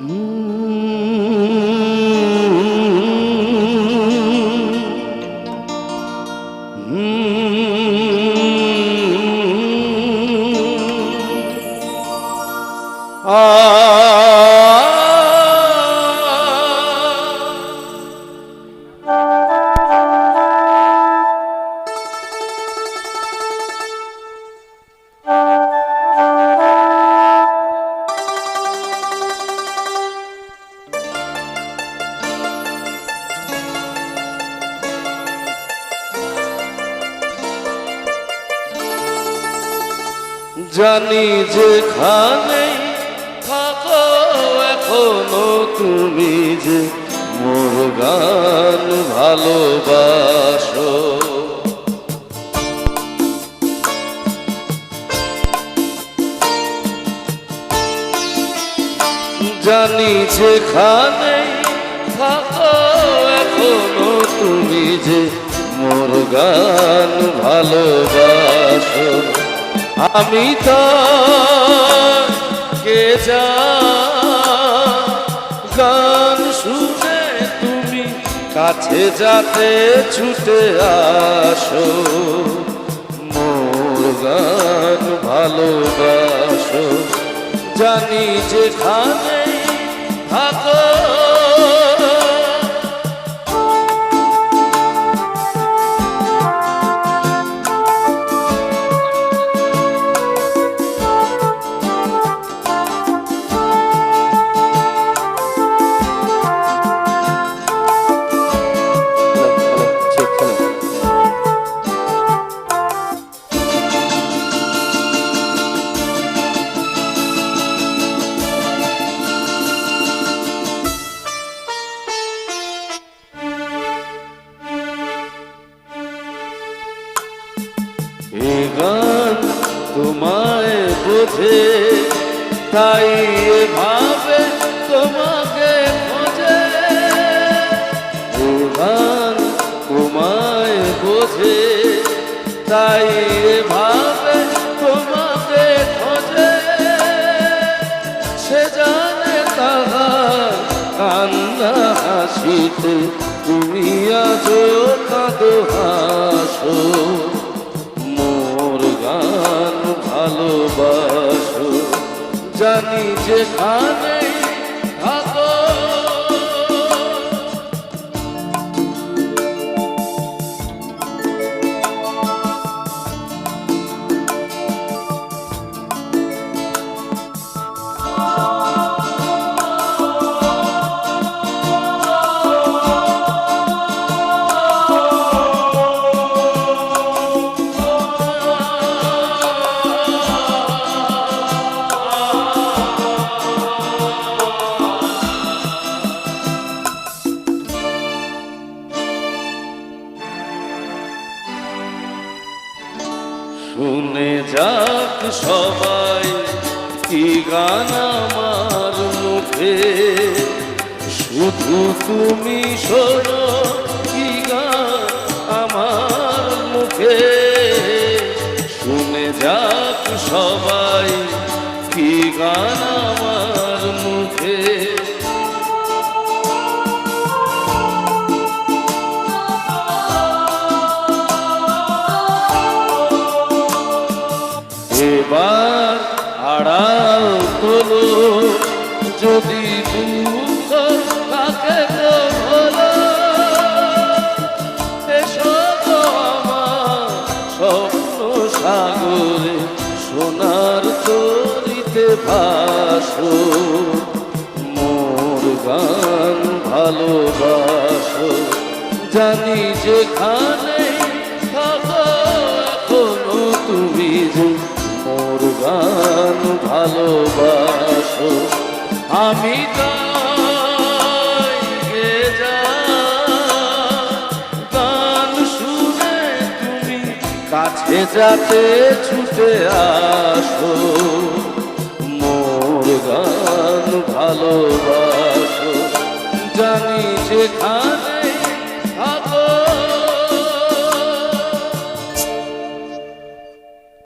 Ah. জানি যেখানে থাকো এখনও তুমি যে মোর গান ভালোবাসো। জানি যেখানে থাকো এখনও তুমি যে মোর গান ভালোবাসো। আমি তো কে যা গান শুনে তুমি কাছে যাতে ছুটে আসো। মোর গান ভালোবাসো। জানি যেখানে এ গান তোমায় বোঝে, তাই এভাবে তোমাকে খোঁজে। এ গান তোমায় বোঝে, তাই এভাবে তোমাকে খোঁজে। সে জানে তাহার কান্না হাসিতে, তুমি আছো কাঁদো হাসো। ভালোবাসো। জানি যেখানে শুনে যাক সবাই, কি গান আমার মুখে? শুধু তুমি শোনো, কি গান আমার মুখে? শুনে যাক সবাই, কি গান আমার এবার আড়াল তোলো যদি থাকে তো বলো। এসো আমার স্বপ্ন সোনার তরিতে ভাসো। মোর গান ভালোবাসো। জানি যেখানে ভালোবাসো। আমি যা তুমি কাছে যাতে ছুটে আসো। মোর গান ভালোবাসো। জানি যেখানে